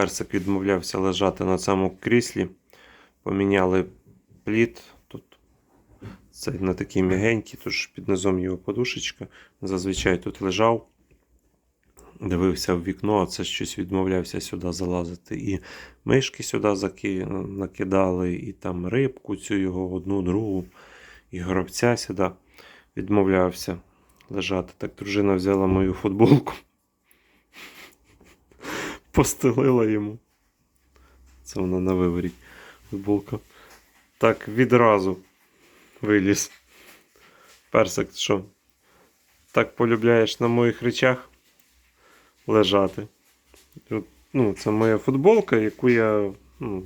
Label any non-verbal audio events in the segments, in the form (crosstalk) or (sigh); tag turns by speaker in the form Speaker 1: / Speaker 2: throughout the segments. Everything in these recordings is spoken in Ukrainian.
Speaker 1: Персик відмовлявся лежати на цьому кріслі. Поміняли плід. Тут це на такий м'ягенький, тож під низом його подушечка. Зазвичай тут лежав, дивився в вікно, а це щось відмовлявся сюди залазити. І мишки сюди заки... накидали, і там рибку, цю його одну, другу, і горобця сюди відмовлявся лежати. Так дружина взяла мою футболку, постелила йому. Це вона на виворі футболка. Так відразу виліз. Персик, що? Так полюбляєш на моїх речах лежати. Ну, це моя футболка, яку я ну,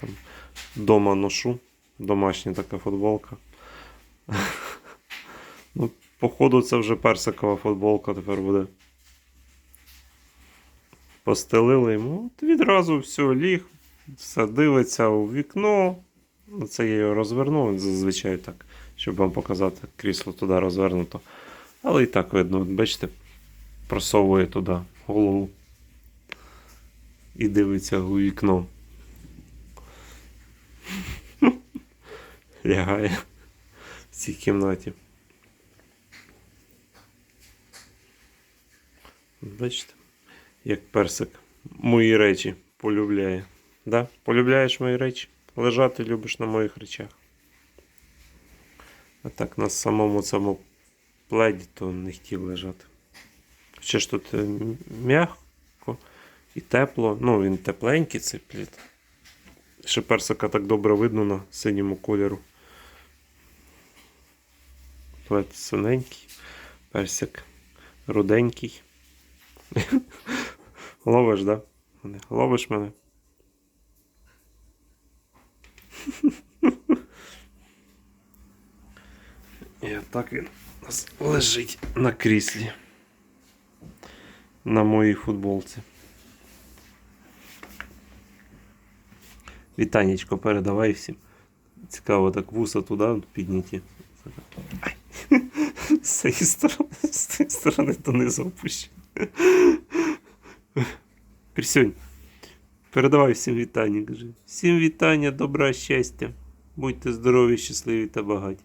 Speaker 1: там, вдома ношу. Домашня така футболка. (laughs) Ну, походу, це вже персикова футболка тепер буде. Постелили йому. От відразу все ліг, все дивиться у вікно. Ну, Це я його розвернув, зазвичай так, щоб вам показати, крісло туди розвернуто. Але і так видно, бачите, просовує туди голову і дивиться у вікно. (laughs) Лягає в цій кімнаті. Бачите, як персик мої речі полюбляє. Да? Полюбляєш мої речі? Лежати любиш на моїх речах. А так на самому цьому пледі то не хотів лежати. Ще ж тут е, м'яко і тепло. Ну, він тепленький цей плід. Ще персика так добре видно на синьому кольору. Плед синенький, персик руденький. Ловиш, да? Ловиш мене? І так він лежить на кріслі. На моїй футболці. Вітанечко передавай всім. Цікаво, так вуса туди підняті. З цієї сторони, з цієї сторони донизу опущу. (laughs) Присьонь. Передавай всім вітання, кажи. Всім вітання, добра, щастя. Будьте здорові, щасливі та багаті.